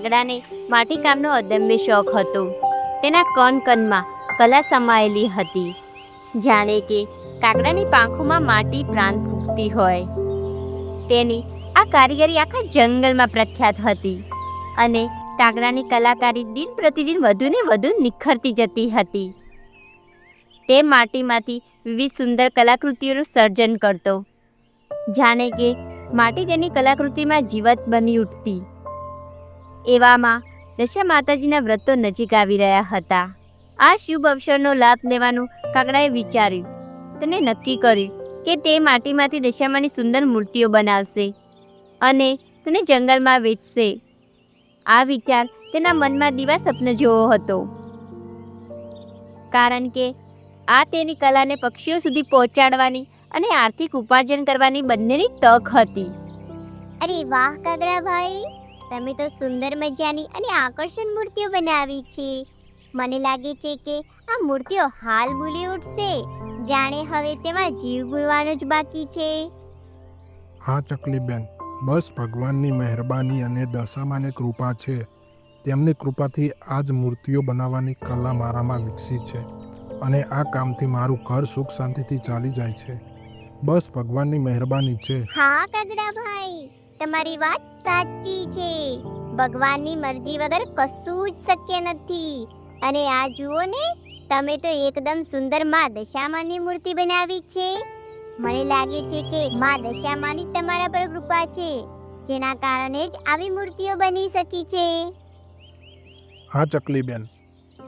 કાગડાને માટીકામનો અદમ્ય શોખ હતો. તેના કણ કણમાં કલા સમાયેલી હતી. જાણે કે કાગડાની પાંખોમાં માટી પ્રાણ ફૂંકતી હોય. તેની આ કારીગરી આખા જંગલમાં પ્રખ્યાત હતી અને કાગડાની કલાકારી દિન પ્રતિદિન વધુને વધુ નિખરતી જતી હતી. તે માટીમાંથી વિવિધ સુંદર કલાકૃતિઓનું સર્જન કરતો. જાણે કે માટી તેની કલાકૃતિમાં જીવત બની ઉઠતી. એવામાં દશા માતાજીના વ્રતો નજીક આવી રહ્યા હતા. આ શુભ અવસરનો લાભ લેવાનું કાગડાએ વિચાર્યું. તેને નક્કી કર્યું કે તે માટીમાંથી દશામાની સુંદર મૂર્તિઓ બનાવશે અને તેને જંગલમાં વેચશે. આ વિચાર તેના મનમાં દીવા સ્વપ્ન જેવો હતો. કારણ કે આ તેની કલાને પક્ષીઓ સુધી પહોંચાડવાની અને આર્થિક ઉપાર્જન કરવાની બંનેની તક હતી. અરે વાહ કાગડા ભાઈ તમે તો સુંદર મજાની અને આકર્ષણ મૂર્તિઓ બનાવી છે. મને લાગે છે કે આ મૂર્તિઓ હાલ બોલી ઉઠશે. જાણે હવે તેમાં જીવ ભૂલવાનો જ બાકી છે. હા, ચકલીબેન, બસ ભગવાનની મહેરબાની અને દશામાની કૃપા છે. તેમની કૃપાથી આ જ મૂર્તિઓ બનાવવાની કલા મારામાં વિકસી છે અને આ કામથી મારું ઘર સુખ શાંતિથી ચાલી જાય છે. બસ ભગવાનની મહેરબાની છે. હા કાગડા ભાઈ તમારી વાત સાચી છે. ભગવાનની મરજી વગર કશું જ શક્ય નથી. અને આ જુઓ ને તમે તો એકદમ સુંદરમાં દશામાની મૂર્તિ બનાવી છે. મને લાગે છે કે માં દશામાની તમારા પર કૃપા છે જેના કારણે જ આવી મૂર્તિઓ બની શકી છે. હા ચકલીબેન.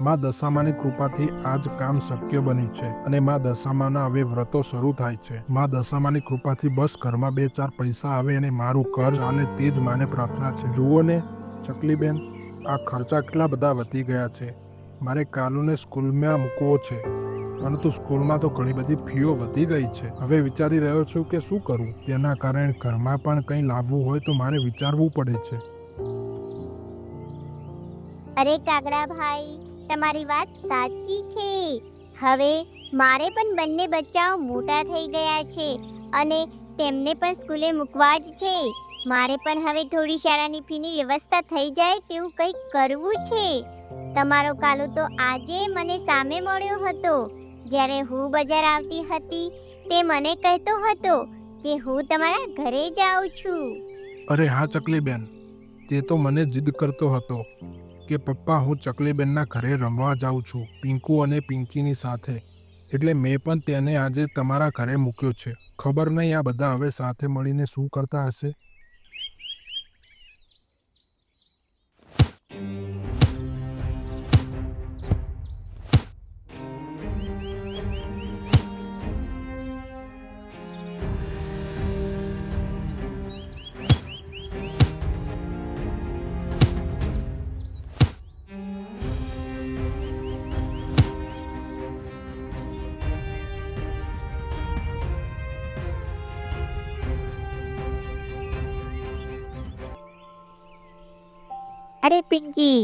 મા દશામાની કૃપાથી આ જ કામ શક્ય બન્યું છે અને મા દશામાના હવે વ્રતો શરૂ થાય છે. મા દશામાની કૃપાથી બસ ઘરમાં બે ચાર પૈસા આવે અને મારું ઘર ચાલે તે જ માને પ્રાર્થના છે. જુઓ ને, ચકલીબેન, આ ખર્ચા કેટલા બધા વધી ગયા છે. મારે કાલુને સ્કૂલમાં મૂકવો છે, પરંતુ સ્કૂલમાં તો ઘણી બધી ફીઓ વધી ગઈ છે. હવે વિચારી રહ્યો છું કે શું કરું? તેના કારણે ઘરમાં પણ કંઈ લાવવું હોય તો મારે વિચારવું પડે છે. અરે કાગડા ભાઈ તમારી વાત સાચી છે. હવે મારે પણ બંને બચ્ચાઓ મોટા થઈ ગયા છે અને તેમને પણ સ્કૂલે મૂકવા જ છે. મારે પણ હવે થોડી શાળાની ફીની વ્યવસ્થા થઈ જાય તેવું કંઈક કરવું છે. તમારો કાલો તો આજે મને સામે મળ્યો હતો. જ્યારે હું બજાર આવતી હતી, તે મને કહેતો હતો કે હું તમારા ઘરે જાઉં છું. અરે હા ચકલીબેન, તે તો મને જીદ કરતો હતો. કે પપ્પા, હું ચકલીબેનના ઘરે રમવા જાઉં છું, પિંકુ અને પિંકીની સાથે. એટલે મેં પણ તેને આજે તમારા ઘરે મૂક્યો છે. ખબર નહીં આ બધા હવે સાથે મળીને શું કરતા હશે? અરે પિંકી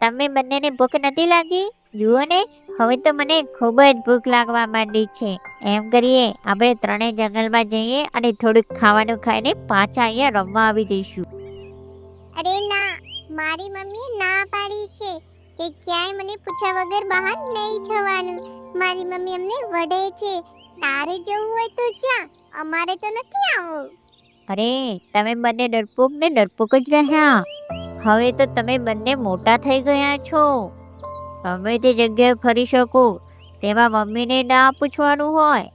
તમે બંનેને ભૂખ નથી લાગી? જુઓ ને હવે તો મને ખૂબ જ ભૂખ લાગવા માંડી છે. એમ કરીએ આપણે ત્રણેય જંગલમાં જઈએ અને થોડુંક ખાવાનું ખાઈને પાછા અહીંયા રમવા આવી જઈશું. અરે ના મારી મમ્મી ના પાડી છે કે ક્યાંય મને પૂછ્યા વગર બહાર નહીં જવાનું. મારી મમ્મી અમને વડે છે. તારે જવું હોય તો જા અમારે તો નથી આવું. અરે તમે બંને ડરપોક ને ડરપોક જ રહ્યા. હવે તો તમે બંને મોટા થઈ ગયા છો. તમે તે જગ્યાએ ફરી શકો, તેમાં મમ્મીને ના પૂછવાનું હોય.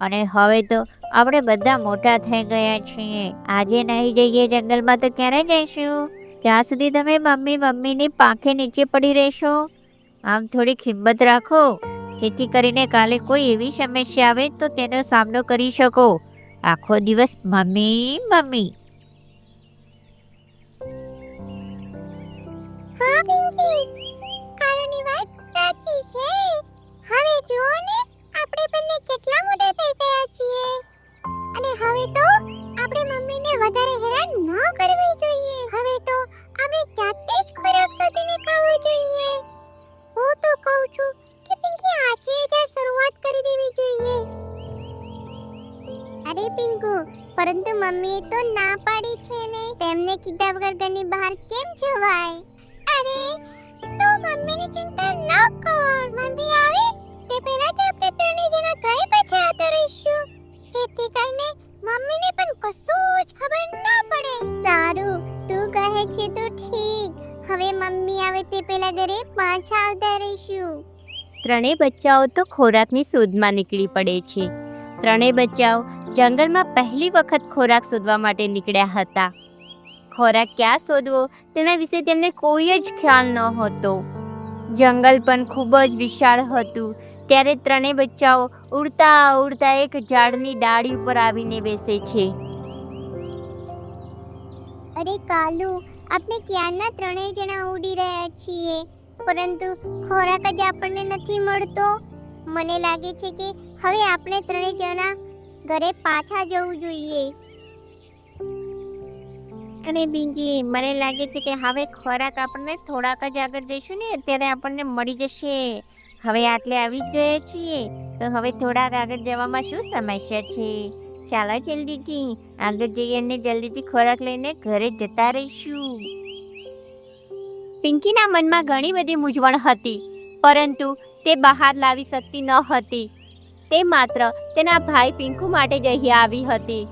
અને હવે તો આપણે બધા મોટા થઈ ગયા છીએ. આજે નહીં જઈએ જંગલમાં તો ક્યારે જઈશું? ત્યાં સુધી તમે મમ્મી મમ્મીની પાંખે નીચે પડી રહેશો. આમ થોડી હિંમત રાખો, જેથી કરીને કાલે કોઈ એવી સમસ્યા આવે તો તેનો સામનો કરી શકો. આખો દિવસ મમ્મી મમ્મી. હા વાત સાચી છે હવે જુઓ ને આપણે કેટલા મોટા થઈ ગયા અને હવે તો આપણે મમ્મીને વધારે હેરાન કરવી જોઈએ હવે તો ખોરાક શોધીને જોઈએ હું તો કહું છું કે પિંકી આજે શરૂઆત કરી દેવી જોઈએ અરે પિંકુ, પરંતુ મમ્મીએ તો ના પાડી છે ને. તેમને કીધા વગર ઘરની બહાર કેમ જવાય? ન કર આવે ત્રણે જણા ઘરે પાછા આવતા જેથી કરીને મમ્મીને પણ કશું જ ખબર ન પડે. સારું, તું કહે છે તો ઠીક. હવે મમ્મી આવે તે પહેલા ઘરે પાછા આવતા ત્રણેય બચ્ચાઓ તો ખોરાકની શોધમાં નીકળી પડે છે. ત્રણેય બચ્ચાઓ જંગલમાં પહેલી વખત ખોરાક શોધવા માટે નીકળ્યા હતા. ખોરાક ક્યાં શોધવો તેના વિશે તેમને કોઈ જ ખ્યાલ ન હતો જંગલ પણ ખૂબ જ વિશાળ હતું. ત્યારે ત્રણેય બચ્ચાઓ ઉડતા ઉડતા એક ઝાડની ડાળી ઉપર આવીને બેસે છે. અરે કાલુ, આપણે ક્યારના ત્રણેય જણા ઉડી રહ્યા છીએ? પરંતુ ખોરાક જ આપણને નથી મળતો. મને લાગે છે કે હવે આપણે ત્રણેય જણા ઘરે પાછા જવું જોઈએ. અને બીજી મને લાગે છે કે હવે ખોરાક આપણને થોડાક જ આગળ જઈશું ને અત્યારે આપણને મળી જશે. હવે આટલે આવી જ ગયા છીએ. તો હવે થોડાક આગળ જવામાં શું સમસ્યા છે? ચાલો જલ્દીથી આગળ જઈએ અને જલ્દીથી ખોરાક લઈને ઘરે જતા રહીશું. પિંકીના મનમાં ઘણી બધી મૂંઝવણ હતી, પરંતુ તે બહાર લાવી શકતી ન હતી. તે માત્ર તેના ભાઈ પિંકુ માટે જ અહીં આવી હતી.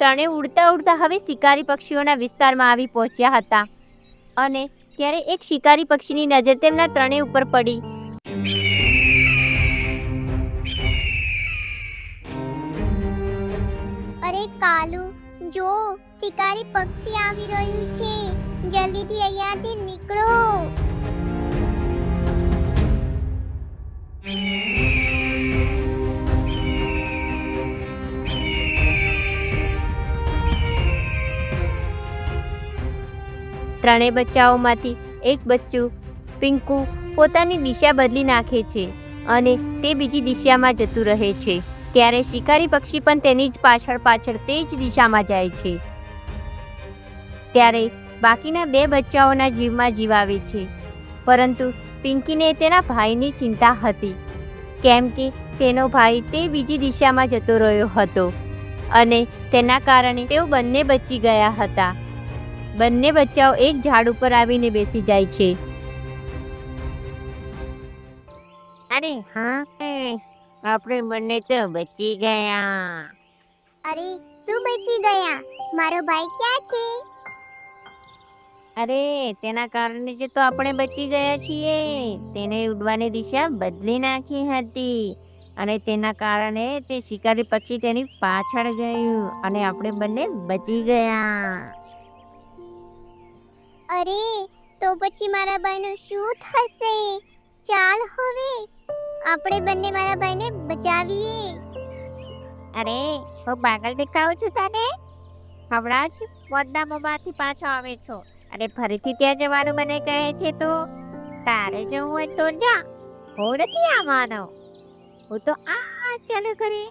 ત્રણે ઉડતા ઉડતા હવે શિકારી પક્ષીઓના વિસ્તારમાં આવી પહોંચ્યા હતા. અને ત્યારે એક શિકારી પક્ષીની નજર તેમના ત્રણેય ઉપર પડી. અરે કાલુ, જો, શિકારી પક્ષી આવી રહ્યું છે. જલ્દીથી અહીંયાથી નીકળો. ત્રણેય બચ્ચાઓમાંથી એક બચ્ચું, પિંકુ, પોતાની દિશા બદલી નાખે છે અને તે બીજી દિશામાં જતું રહે છે. ત્યારે શિકારી પક્ષી પણ તેની જ પાછળ પાછળ તે જ દિશામાં જાય છે. ત્યારે બાકીના બે બચ્ચાઓના જીવમાં જીવ આવે છે. પરંતુ પિંકીને તેના ભાઈની ચિંતા હતી, કેમ કે તેનો ભાઈ તે બીજી દિશામાં જતો રહ્યો હતો અને તેના કારણે તેઓ બંને બચી ગયા હતા. બંને બચ્ચાઓ એક ઝાડ ઉપર આવીને બેસી જાય છે. અરે હા આપણે બંને તો બચી ગયા. અરે શું બચી ગયા? મારો ભાઈ ક્યાં છે? અરે તેના કારણે જ તો આપણે બચી ગયા છીએ. તેને ઉડવાની દિશા બદલી નાખી હતી. અને તેના કારણે તે શિકારી પક્ષી તેની પાછળ ગયું અને આપણે બંને બચી ગયા. અરે, તો પછી મારા ભાઈનું શું થશે? ચાલ હવે. આપણે બંને મારા ભાઈને બચાવીએ. અરે, હું પાગલ દેખાઉં છું તને? હમણાં જ બદનામોમાંથી પાછો આવે છો. અને ફરીથી ત્યાં જવાનું મને કહે છે તો? તારે જવું હોય તો જા. હું નથી આવવાનો. હું તો આ ચાલુ કરી.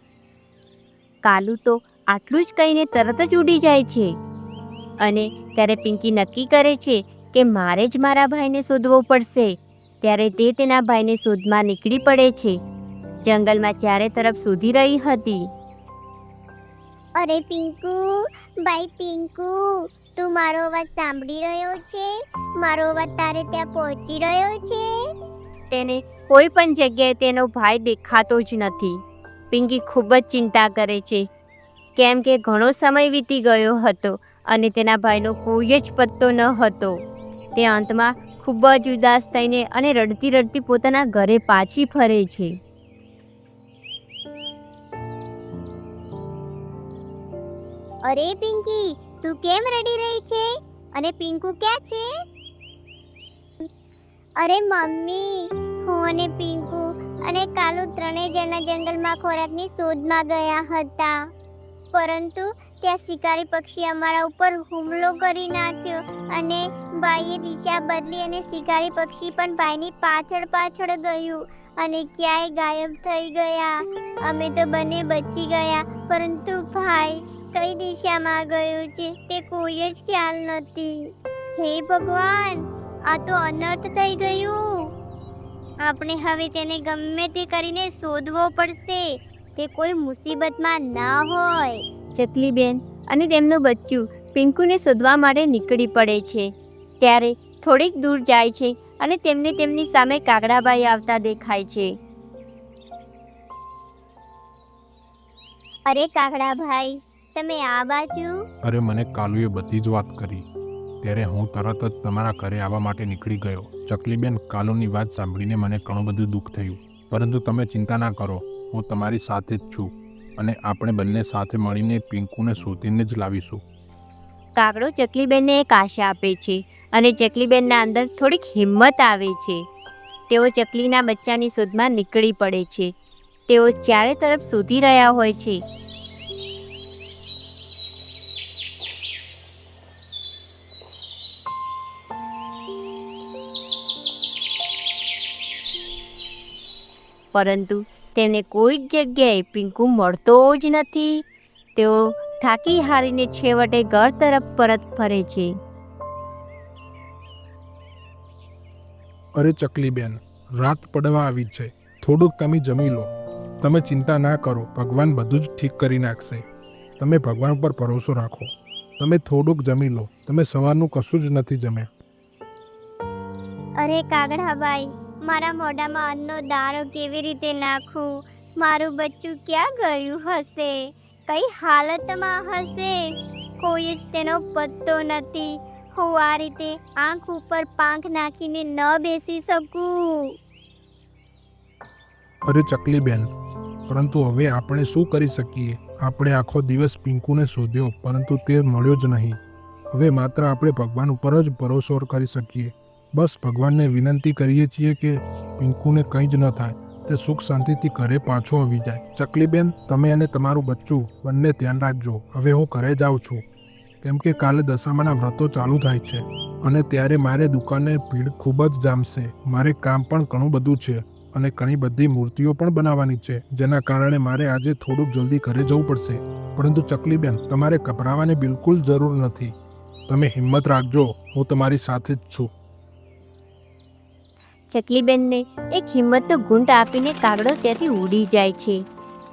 કાલુ તો આટલું જ કહીને તરત જ ઉડી જાય છે. અને ત્યારે પિંકી નક્કી કરે છે કે મારે જ મારા ભાઈને શોધવો પડશે. ત્યારે તે તેના ભાઈને શોધમાં નીકળી પડે છે. જંગલમાં ચારે તરફ શોધી રહી હતી. અરે પિંકુ ભાઈ પિંકુ તું મારો અવાજ સાંભળી રહ્યો છે? મારો અવાજ તારે ત્યાં પહોંચી રહ્યો છે? તેને કોઈ પણ જગ્યાએ તેનો ભાઈ દેખાતો જ નથી. પિંકી ખૂબ જ ચિંતા કરે છે. કેમ કે ઘણો સમય વીતી ગયો હતો. અને તેના ભાઈનો કોઈ જ પત્તો ન હતો. તે અંતમાં ખૂબ જ ઉદાસ થઈને અને રડતી રડતી પોતાના ઘરે પાછી ફરે છે. અરે પિંકી, તું કેમ રડી રહી છે? અને પિંકુ ક્યાં છે? અરે મમ્મી, હું અને પિંકુ અને કાલુ ત્રણેય જણા જંગલમાં ખોરાકની શોધમાં ગયા હતા. પરંતુ ત્યાં શિકારી પક્ષી અમારા ઉપર હુમલો કરી નાખ્યો અને ભાઈએ દિશા બદલી અને શિકારી પક્ષી પણ ભાઈની પાછળ પાછળ ગયું અને ક્યાંય ગાયબ થઈ ગયા. અમે તો બંને બચી ગયા, પરંતુ ભાઈ કઈ દિશામાં ગયું છે તે કોઈ જ ખ્યાલ નથી. હે ભગવાન, આ તો અનર્થ થઈ ગયું. આપણે હવે તેને ગમે તે કરીને શોધવો પડશે. તે કોઈ મુસીબતમાં ના હોય. ચકલીબેન અને તેમનું બચ્ચું પિંકુને શોધવા માટે નીકળી પડે છે. ત્યારે થોડીક દૂર જાય છે અને તેમને તેમની સામે કાગડાબાઈ આવતા દેખાય છે. અરે કાગડાભાઈ તમે આ બાજુ? અરે મને કાલુએ બધી જ વાત કરી. ત્યારે હું તરત જ તમારા ઘરે આવવા માટે નીકળી ગયો. ચકલીબેન કાલુની વાત સાંભળીને મને ઘણું બધું દુઃખ થયું. પરંતુ તમે ચિંતા ના કરો હું તમારી સાથે જ છું. અને આપણે બંને સાથે મળીને પિંકુને શોધીને જ લાવીશું. કાગડો ચકલીબેનને એક આશા આપે છે અને ચકલીબેનના અંદર થોડીક હિંમત આવે છે. તેઓ ચકલીના બચ્ચાની શોધમાં નીકળી પડે છે. તેઓ ચારે તરફ શોધી રહ્યા હોય છે. પરંતુ તેમને કોઈ જ જગ્યાએ પિંકુ મળતો જ નથી. તેઓ થાકી હારીને છેવટે ઘર તરફ પરત ફરે છે. અરે ચકલીબેન રાત પડવા આવી છે. થોડુંક તમે જમી લો. તમે ચિંતા ના કરો ભગવાન બધું જ ઠીક કરી નાખશે. તમે ભગવાન પર ભરોસો રાખો. તમે થોડુંક જમી લો. તમે સવારનું કશું જ નથી જમ્યા. અરે કાગડાભાઈ મારા મોઢામાં અન્નનો દાણો કેવી રીતે નાખું? મારું બચ્ચું ક્યાં ગયું હશે? કઈ હાલતમાં હશે? કોઈ જ તેનો પત્તો નથી. હું આ રીતે આંખ ઉપર પાંખ નાખીને ન બેસી શકું. અરે ચકલીબેન પરંતુ હવે આપણે શું કરી શકીએ? આપણે આખો દિવસ પિંકુને શોધ્યો, પરંતુ તે મળ્યો જ નહીં. હવે માત્ર આપણે ભગવાન ઉપર જ ભરોસો કરી શકીએ. બસ ભગવાનને વિનંતી કરીએ છીએ કે પિંકુને કંઈ જ ન થાય, તે સુખ શાંતિથી ઘરે પાછો આવી જાય. ચકલીબેન, તમે અને તમારું બચ્ચું બંને ધ્યાન રાખજો. હવે હું ઘરે જાઉં છું. કેમ કે કાલે દશામાના વ્રતો ચાલુ થાય છે અને ત્યારે મારે દુકાને ભીડ ખૂબ જ જામશે. મારે કામ પણ ઘણું બધું છે અને ઘણી બધી મૂર્તિઓ પણ બનાવવાની છે, જેના કારણે મારે આજે થોડુંક જલ્દી ઘરે જવું પડશે. પરંતુ ચકલીબેન, તમારે ગભરાવાની બિલકુલ જરૂર નથી. તમે હિંમત રાખજો, હું તમારી સાથે જ છું. ચકલીબેનને એક હિંમતનો ગુંટ આપીને કાગડો ત્યાંથી ઉડી જાય છે.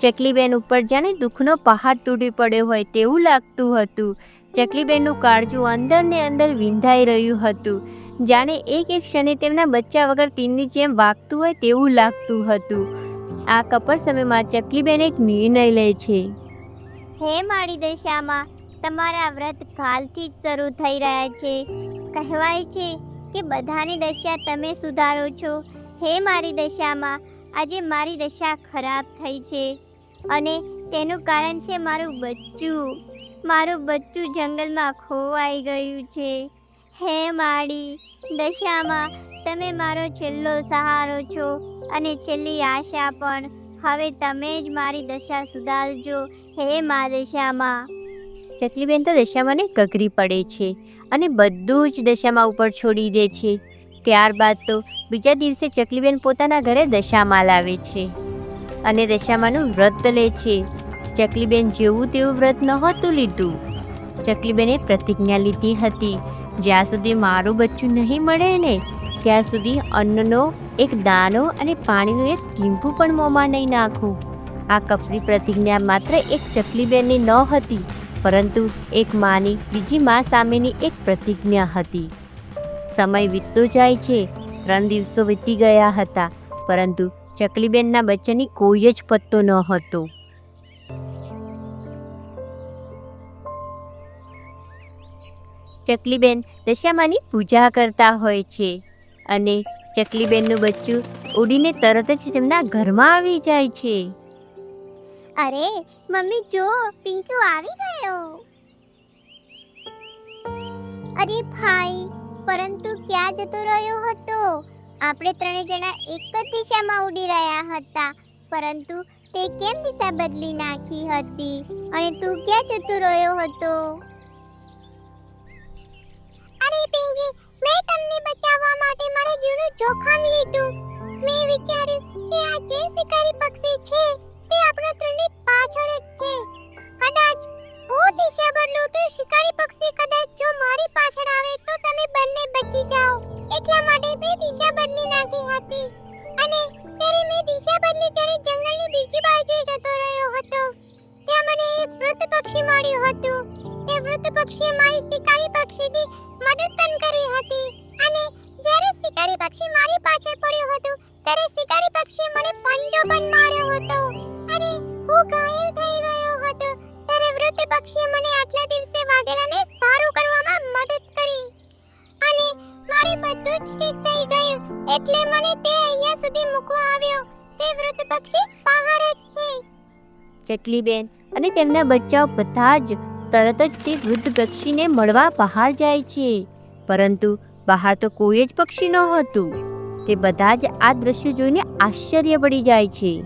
ચકલીબેન ઉપર જાણે દુઃખનો પહાડ તૂટી પડ્યો હોય તેવું લાગતું હતું. ચકલીબેનનું કાળજું અંદર ને અંદર વિંધાઈ રહ્યું હતું. જાણે એક એક ક્ષણે તેમના બચ્ચા વગર તીનની જેમ વાગતું હોય તેવું લાગતું હતું. આ કપર સમયમાં ચકલીબેન એક નિર્ણય લે છે. હે મારી દશામાં, તમારા વ્રત કાલથી જ શરૂ થઈ રહ્યા છે. કહેવાય છે કે બધાની દશા તમે સુધારો છો? હે મારી દશામાં, આજે મારી દશા ખરાબ થઈ છે અને તેનું કારણ છે મારું બચ્ચું. મારું બચ્ચું જંગલમાં ખોવાઈ ગયું છે. હે મારી દશામાં તમે મારો છેલ્લો સહારો છો અને છેલ્લી આશા પણ. હવે તમે જ મારી દશા સુધારજો, હે મા દશામાં. ચકલીબેન તો દશામાંને કગરી પડે છે અને બધું જ દશામાં ઉપર છોડી દે છે. ત્યારબાદ તો બીજા દિવસે ચકલીબેન પોતાના ઘરે દશામાં લાવે છે અને દશામાનું વ્રત લે છે. ચકલીબેન જેવું તેવું વ્રત નહોતું લીધું. ચકલીબેને પ્રતિજ્ઞા લીધી હતી, જ્યાં સુધી મારું બચ્ચું નહીં મળે ને, ત્યાં સુધી અન્નનો, એક દાણો અને પાણીનું એક ટીમ્પું પણ મોંમાં નહીં નાખું. આ કપરી પ્રતિજ્ઞા માત્ર એક ચકલીબેનની ન હતી પરંતુ એક માની બીજી મા સામેની એક પ્રતિજ્ઞા હતી. સમય વીતતો જાય છે, ત્રણ દિવસો વીતી ગયા હતા, પરંતુ ચકલીબેનના બચ્ચાની કોઈ જ પત્તો ન હતો. ચકલીબેન દશામાની પૂજા કરતા હોય છે અને ચકલીબેનનું બચ્ચું ઉડીને તરત જ તેમના ઘરમાં આવી જાય છે. અરે, મમ્મી, જો પિંકુ આવી ગયો. અરે ભાઈ, પરંતુ ક્યાં જતો રહ્યો હતો? આપણે ત્રણે જણા એક જ દિશામાં ઉડી રહ્યા હતા, પરંતુ તે કેમ દિશા બદલી નાખી હતી? અને તું ક્યાં જતો રહ્યો હતો? અરે પિંકી, મેં તમને બચાવવા માટે મારું જીવનું જોખમ લીધું. મેં વિચાર્યું કે આ જે શિકારી પક્ષી છે તે આપણા ત્રણની પાછળ જ છે. કદાચ હું દિશા બદલું તો શિકારી પક્ષી કદાચ જો મારી પાછળ આવે તો તમે બંને બચી જાઓ. એટલા માટે મેં દિશા બદલી નાખી હતી. અને ત્યારે મેં દિશા બદલી ત્યારે જંગલની બીજી બાજુ જતો રહ્યો હતો. ત્યાં મને એક વૃદ્ધ પક્ષી મળ્યું હતું. તે વૃદ્ધ પક્ષીએ મારી શિકારી પક્ષીની મદદ પણ ચકલીબેન અને તેમના બચ્ચાઓ બધા જ તરત જ તે વૃદ્ધ પક્ષીને મળવા બહાર જાય છે. પરંતુ બહાર તો કોઈ જ પક્ષી ન હતું. તે બધા જ આ દ્રશ્ય જોઈને આશ્ચર્ય પડી જાય છે.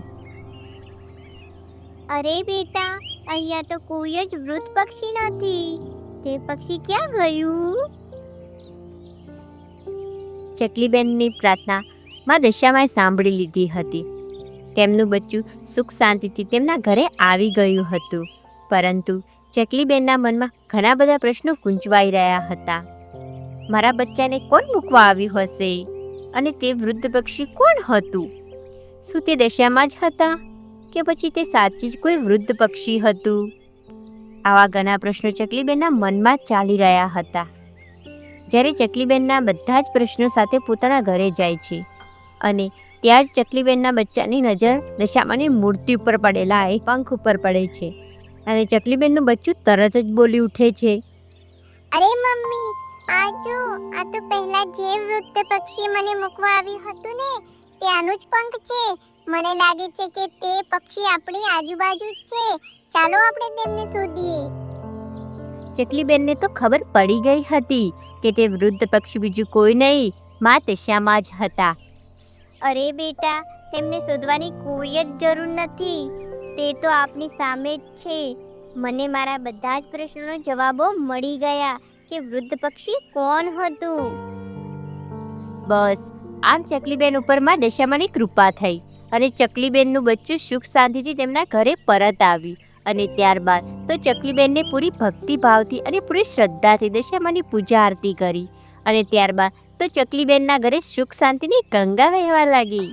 અરે બેટા અહીંયા તો કોઈ જ વૃદ્ધ પક્ષી નથી. તે પક્ષી ક્યાં ગયું? ચકલીબેનની પ્રાર્થના માં દશામાએ સાંભળી લીધી હતી. તેમનું બચ્ચું સુખ શાંતિથી તેમના ઘરે આવી ગયું હતું. પરંતુ ચકલીબેનના મનમાં ઘણા બધા પ્રશ્નો ગુંચવાઈ રહ્યા હતા. મારા બચ્ચાને કોણ મૂકવા આવ્યું હશે? અને તે વૃદ્ધ પક્ષી કોણ હતું? શું તે દશામાં જ હતા? કે પછી તે સાચી જ કોઈ વૃદ્ધ પક્ષી હતું? આવા ઘણા પ્રશ્નો ચકલીબેનના મનમાં ચાલી રહ્યા હતા. જ્યારે ચકલીબેનના બધા જ પ્રશ્નો સાથે પોતાના ઘરે જાય છે અને ત્યાં જ ચકલીબેનના બચ્ચાની નજર દશામાની મૂર્તિ ઉપર પડેલા એ પંખ ઉપર પડે છે. અને ચકલીબેનનું બચ્ચું તરત જ બોલી ઉઠે છે. અરે મમ્મી આ જો આ તો પહેલા જે વૃદ્ધ પક્ષી મને મૂકવા આવ્યું હતું ને ત્યાંનું જ પંખ છે. મને લાગે છે કે તે પક્ષી આપણી આજુબાજુ જ છે. ચાલો આપણે તેમને શોધીએ. ચકલીબેનને તો ખબર પડી ગઈ હતી કે તે વૃદ્ધ પક્ષી બીજું કોઈ નહીં મા શ્યામા જ હતા. અરે બેટા, તેમને શોધવાની કોઈ જ જરૂર નથી. તે તો આપની સામે જ છે. મને મારા બધા જ પ્રશ્નોના જવાબો મળી ગયા કે વૃદ્ધ પક્ષી કોણ હતું? બસ, આમ ચકલીબેન ઉપરમાં દશામાની કૃપા થઈ અને ચકલીબેનનું બચ્ચું સુખ શાંતિથી તેમના ઘરે પરત આવ્યું અને ત્યારબાદ તો ચકલીબેનને પૂરી ભક્તિભાવથી અને પૂરી શ્રદ્ધાથી દશામાની પૂજા આરતી કરી. અને ત્યારબાદ તો ચકલીબેનના ઘરે સુખ શાંતિની ગંગા વહેવા લાગી.